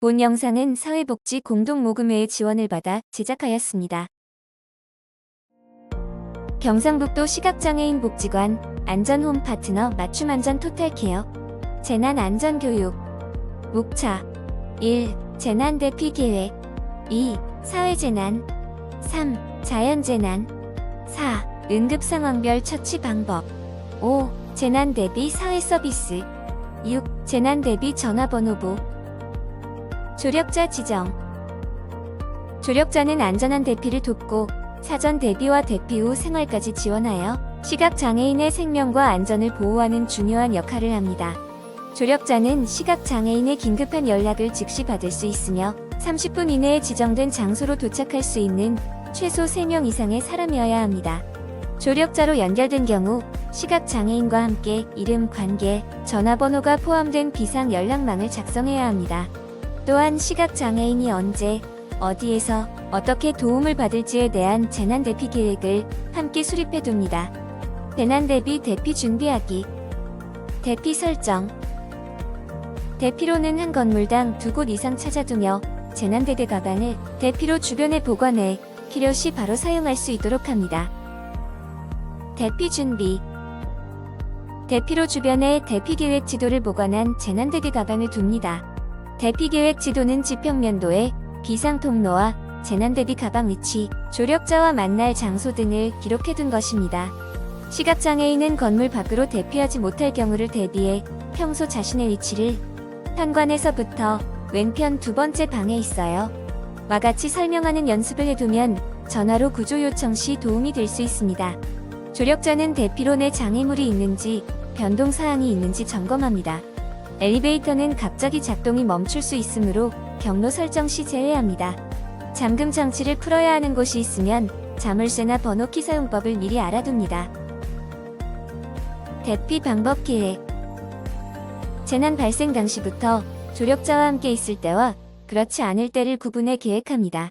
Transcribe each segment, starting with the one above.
본 영상은 사회복지 공동모금회의 지원을 받아 제작하였습니다. 경상북도 시각장애인 복지관 안전홈 파트너 맞춤안전 토탈케어 재난안전교육 목차 1. 재난대피 계획 2. 사회재난 3. 자연재난 4. 응급상황별 처치 방법 5. 재난대비 사회서비스 6. 재난대비 전화번호부 조력자 지정 조력자는 안전한 대피를 돕고 사전 대비와 대피 후 생활까지 지원하여 시각장애인의 생명과 안전을 보호하는 중요한 역할을 합니다. 조력자는 시각장애인의 긴급한 연락을 즉시 받을 수 있으며 30분 이내에 지정된 장소로 도착할 수 있는 최소 3명 이상의 사람이어야 합니다. 조력자로 연결된 경우 시각장애인과 함께 이름, 관계, 전화번호가 포함된 비상 연락망을 작성해야 합니다. 또한 시각장애인이 언제, 어디에서, 어떻게 도움을 받을지에 대한 재난 대피 계획을 함께 수립해 둡니다. 재난 대비 대피 준비하기. 대피 설정. 대피로는 한 건물당 두 곳 이상 찾아두며 재난 대대 가방을 대피로 주변에 보관해 필요시 바로 사용할 수 있도록 합니다. 대피 준비. 대피로 주변에 대피 계획 지도를 보관한 재난 대대 가방을 둡니다. 대피 계획 지도는 지평면도에 비상 통로와 재난 대비 가방 위치, 조력자와 만날 장소 등을 기록해둔 것입니다. 시각장애인은 건물 밖으로 대피하지 못할 경우를 대비해 평소 자신의 위치를 현관에서부터 왼편 두 번째 방에 있어요. 와 같이 설명하는 연습을 해두면 전화로 구조 요청 시 도움이 될 수 있습니다. 조력자는 대피로 내 장애물이 있는지 변동 사항이 있는지 점검합니다. 엘리베이터는 갑자기 작동이 멈출 수 있으므로 경로 설정 시 제외합니다. 잠금 장치를 풀어야 하는 곳이 있으면 자물쇠나 번호키 사용법을 미리 알아둡니다. 대피 방법 계획 재난 발생 당시부터 조력자와 함께 있을 때와 그렇지 않을 때를 구분해 계획합니다.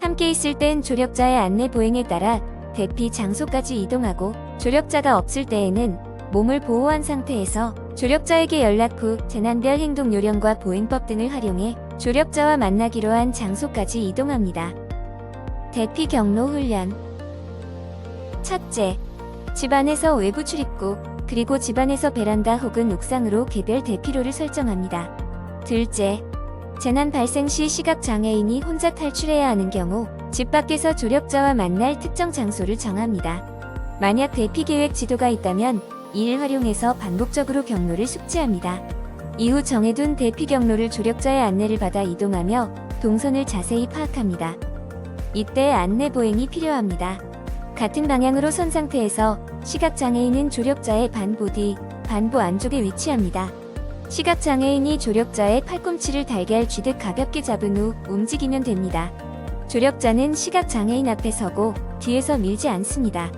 함께 있을 땐 조력자의 안내 보행에 따라 대피 장소까지 이동하고 조력자가 없을 때에는 몸을 보호한 상태에서 조력자에게 연락 후 재난별 행동 요령과 보행법 등을 활용해 조력자와 만나기로 한 장소까지 이동합니다. 대피 경로 훈련 첫째, 집안에서 외부 출입구, 그리고 집안에서 베란다 혹은 옥상으로 개별 대피로를 설정합니다. 둘째, 재난 발생 시 시각장애인이 혼자 탈출해야 하는 경우 집 밖에서 조력자와 만날 특정 장소를 정합니다. 만약 대피 계획 지도가 있다면 이를 활용해서 반복적으로 경로를 숙지합니다. 이후 정해둔 대피 경로를 조력자의 안내를 받아 이동하며 동선을 자세히 파악합니다. 이때 안내 보행이 필요합니다. 같은 방향으로 선 상태에서 시각장애인은 조력자의 반보 뒤, 반보 안쪽에 위치합니다. 시각장애인이 조력자의 팔꿈치를 달걀 쥐듯 가볍게 잡은 후 움직이면 됩니다. 조력자는 시각장애인 앞에 서고 뒤에서 밀지 않습니다.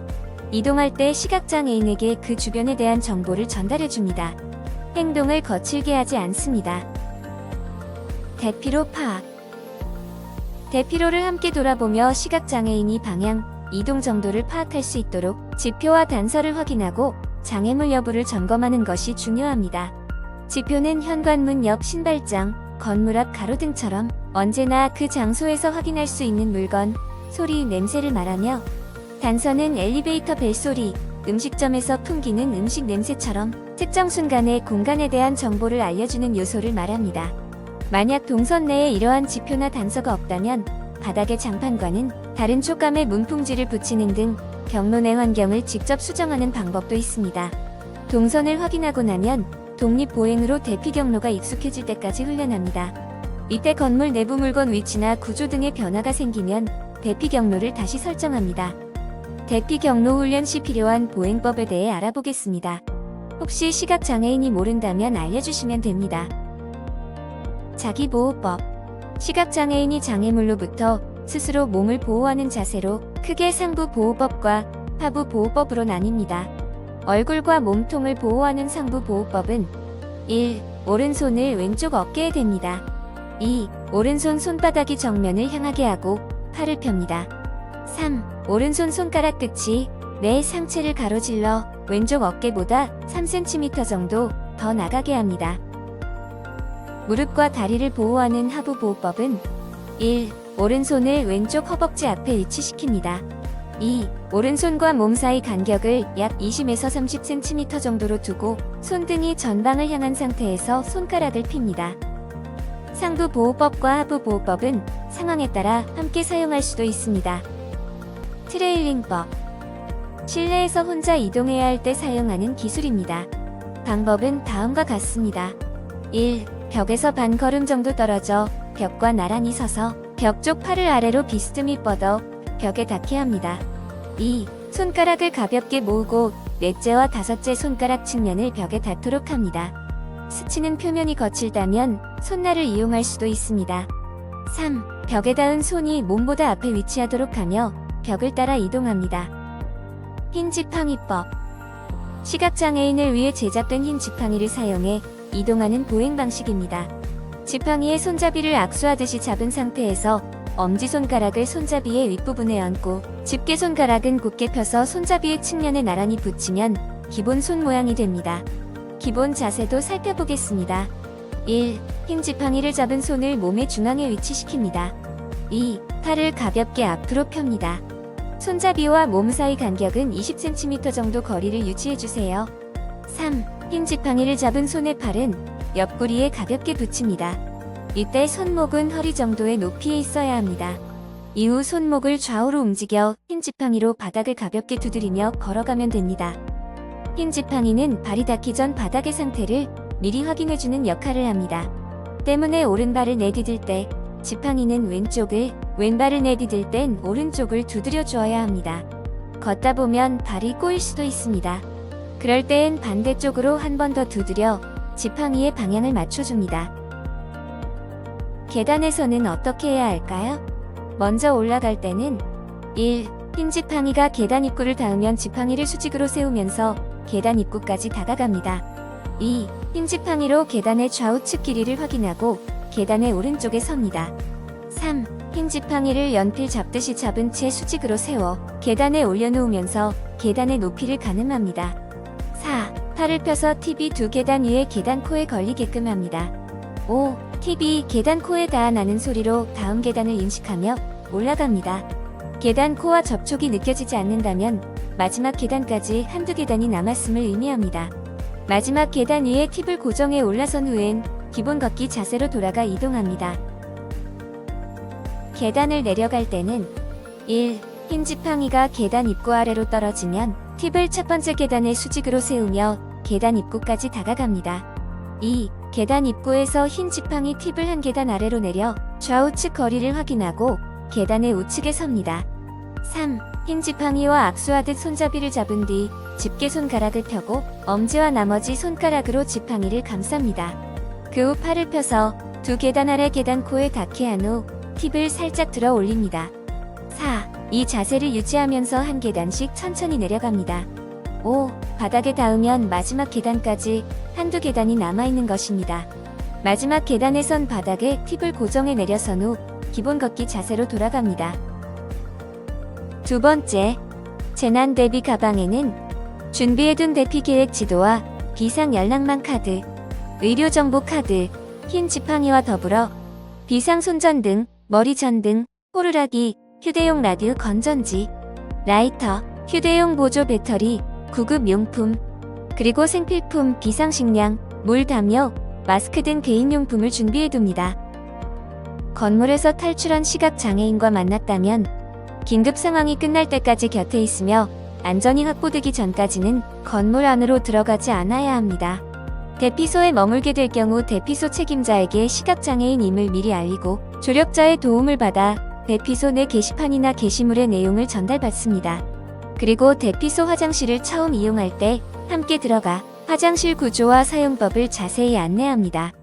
이동할 때 시각장애인에게 그 주변에 대한 정보를 전달해 줍니다. 행동을 거칠게 하지 않습니다. 대피로 파악 대피로를 함께 돌아보며 시각장애인이 방향, 이동 정도를 파악할 수 있도록 지표와 단서를 확인하고 장애물 여부를 점검하는 것이 중요합니다. 지표는 현관문 옆 신발장, 건물 앞 가로등처럼 언제나 그 장소에서 확인할 수 있는 물건, 소리, 냄새를 말하며 단서는 엘리베이터 벨소리, 음식점에서 풍기는 음식 냄새처럼 특정 순간의 공간에 대한 정보를 알려주는 요소를 말합니다. 만약 동선 내에 이러한 지표나 단서가 없다면 바닥의 장판과는 다른 촉감의 문풍지를 붙이는 등 경로 내 환경을 직접 수정하는 방법도 있습니다. 동선을 확인하고 나면 독립보행으로 대피 경로가 익숙해질 때까지 훈련합니다. 이때 건물 내부 물건 위치나 구조 등의 변화가 생기면 대피 경로를 다시 설정합니다. 대피 경로 훈련 시 필요한 보행법에 대해 알아보겠습니다. 혹시 시각장애인이 모른다면 알려주시면 됩니다. 자기보호법. 시각장애인이 장애물로부터 스스로 몸을 보호하는 자세로 크게 상부 보호법과 하부 보호법으로 나뉩니다. 얼굴과 몸통을 보호하는 상부 보호법은 1. 오른손을 왼쪽 어깨에 댑니다. 2. 오른손 손바닥이 정면을 향하게 하고 팔을 펴니다. 3. 오른손 손가락 끝이 내 상체를 가로질러 왼쪽 어깨보다 3cm 정도 더 나가게 합니다. 무릎과 다리를 보호하는 하부 보호법은 1. 오른손을 왼쪽 허벅지 앞에 위치시킵니다. 2. 오른손과 몸 사이 간격을 약 20에서 30cm 정도로 두고 손등이 전방을 향한 상태에서 손가락을 핍니다. 상부 보호법과 하부 보호법은 상황에 따라 함께 사용할 수도 있습니다. 트레일링법 실내에서 혼자 이동해야 할 때 사용하는 기술입니다. 방법은 다음과 같습니다. 1. 벽에서 반 걸음 정도 떨어져 벽과 나란히 서서 벽 쪽 팔을 아래로 비스듬히 뻗어 벽에 닿게 합니다. 2. 손가락을 가볍게 모으고 넷째와 다섯째 손가락 측면을 벽에 닿도록 합니다. 스치는 표면이 거칠다면 손날을 이용할 수도 있습니다. 3. 벽에 닿은 손이 몸보다 앞에 위치하도록 하며 벽을 따라 이동합니다. 흰 지팡이법 시각장애인을 위해 제작된 흰 지팡이를 사용해 이동하는 보행 방식입니다. 지팡이의 손잡이를 악수하듯이 잡은 상태에서 엄지손가락을 손잡이의 윗부분에 얹고 집게손가락은 곧게 펴서 손잡이의 측면에 나란히 붙이면 기본 손 모양이 됩니다. 기본 자세도 살펴보겠습니다. 1. 흰 지팡이를 잡은 손을 몸의 중앙에 위치시킵니다. 2. 팔을 가볍게 앞으로 펴니다. 손잡이와 몸 사이 간격은 20cm 정도 거리를 유지해주세요. 3. 흰 지팡이를 잡은 손의 팔은 옆구리에 가볍게 붙입니다. 이때 손목은 허리 정도의 높이에 있어야 합니다. 이후 손목을 좌우로 움직여 흰 지팡이로 바닥을 가볍게 두드리며 걸어가면 됩니다. 흰 지팡이는 발이 닿기 전 바닥의 상태를 미리 확인해주는 역할을 합니다. 때문에 오른발을 내디딜 때 지팡이는 왼쪽을, 왼발을 내디딜 땐 오른쪽을 두드려 주어야 합니다. 걷다 보면 발이 꼬일 수도 있습니다. 그럴 땐 반대쪽으로 한 번 더 두드려 지팡이의 방향을 맞춰줍니다. 계단에서는 어떻게 해야 할까요? 먼저 올라갈 때는 1. 흰 지팡이가 계단 입구를 닿으면 지팡이를 수직으로 세우면서 계단 입구까지 다가갑니다. 2. 흰 지팡이로 계단의 좌우측 길이를 확인하고 계단의 오른쪽에 섭니다. 3. 흰 지팡이를 연필 잡듯이 잡은 채 수직으로 세워 계단에 올려놓으면서 계단의 높이를 가늠합니다. 4. 팔을 펴서 TV 두 계단 위에 계단 코에 걸리게끔 합니다. 5. TV 계단 코에 닿아 나는 소리로 다음 계단을 인식하며 올라갑니다. 계단 코와 접촉이 느껴지지 않는다면 마지막 계단까지 한두 계단이 남았음을 의미합니다. 마지막 계단 위에 팁을 고정해 올라선 후엔 기본 걷기 자세로 돌아가 이동합니다. 계단을 내려갈 때는 1. 흰 지팡이가 계단 입구 아래로 떨어지면 팁을 첫 번째 계단에 수직으로 세우며 계단 입구까지 다가갑니다. 2. 계단 입구에서 흰 지팡이 팁을 한 계단 아래로 내려 좌우측 거리를 확인하고 계단의 우측에 섭니다. 3. 흰 지팡이와 악수하듯 손잡이를 잡은 뒤 집게 손가락을 펴고 엄지와 나머지 손가락으로 지팡이를 감쌉니다. 그 후 팔을 펴서 두 계단 아래 계단 코에 닿게 한 후 팁을 살짝 들어 올립니다. 4. 이 자세를 유지하면서 한 계단씩 천천히 내려갑니다. 5. 바닥에 닿으면 마지막 계단까지 한두 계단이 남아있는 것입니다. 마지막 계단에 선 바닥에 팁을 고정해 내려선 후 기본 걷기 자세로 돌아갑니다. 두 번째, 재난 대비 가방에는 준비해둔 대피 계획 지도와 비상 연락망 카드, 의료 정보 카드, 흰 지팡이와 더불어 비상 손전등, 머리 전등, 호루라기, 휴대용 라디오 건전지, 라이터, 휴대용 보조 배터리, 구급 용품, 그리고 생필품, 비상식량, 물 담요, 마스크 등 개인용품을 준비해둡니다. 건물에서 탈출한 시각장애인과 만났다면 긴급 상황이 끝날 때까지 곁에 있으며 안전이 확보되기 전까지는 건물 안으로 들어가지 않아야 합니다. 대피소에 머물게 될 경우 대피소 책임자에게 시각장애인임을 미리 알리고 조력자의 도움을 받아 대피소 내 게시판이나 게시물의 내용을 전달받습니다. 그리고 대피소 화장실을 처음 이용할 때 함께 들어가 화장실 구조와 사용법을 자세히 안내합니다.